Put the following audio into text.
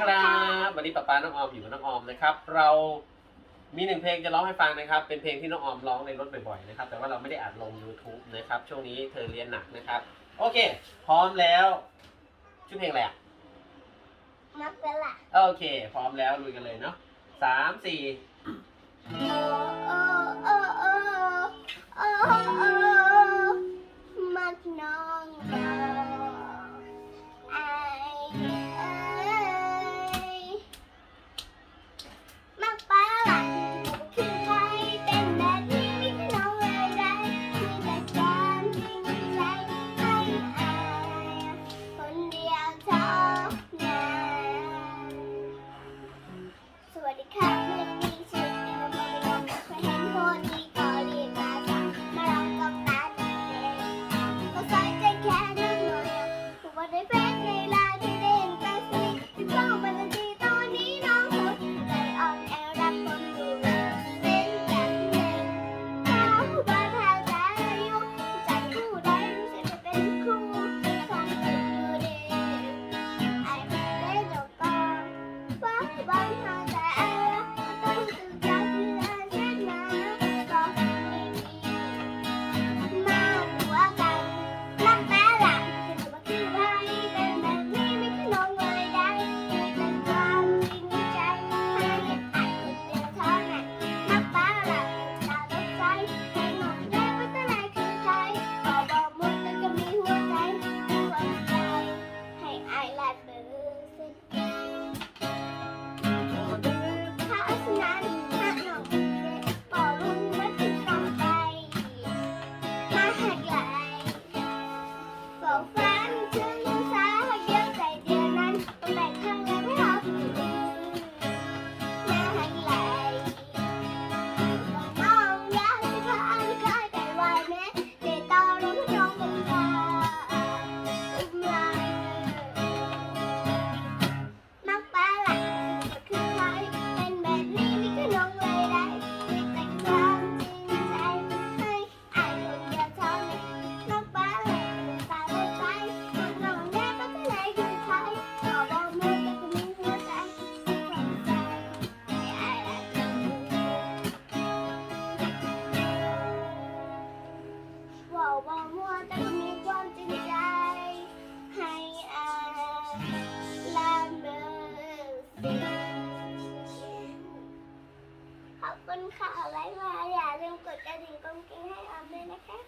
ครับวันนี้ป้าป้าน้องออมอยู่กับน้องออมนะครับ เรามีหนึ่งเพลงจะร้องให้ฟังนะครับ เป็นเพลงที่น้องออมร้องในรถบ่อยๆนะครับ แต่ว่าเราไม่ได้อัดลง YouTube นะครับ ช่วงนี้เธอเรียนหนักนะครับ โอเค พร้อมแล้วชื่อเพลงอะไรอะมักเป็นละโอเค พร้อมแล้วลุยกันเลยเนาะสามสี่เ帮他 บ่มัวแต่ก็มีความจริงใจ ให้อาลาเบอร์ขอบคุณค่ะไลค์มาอย่าลืมกดกระดิ่งกงกิ้งให้อามด้วยนะคะ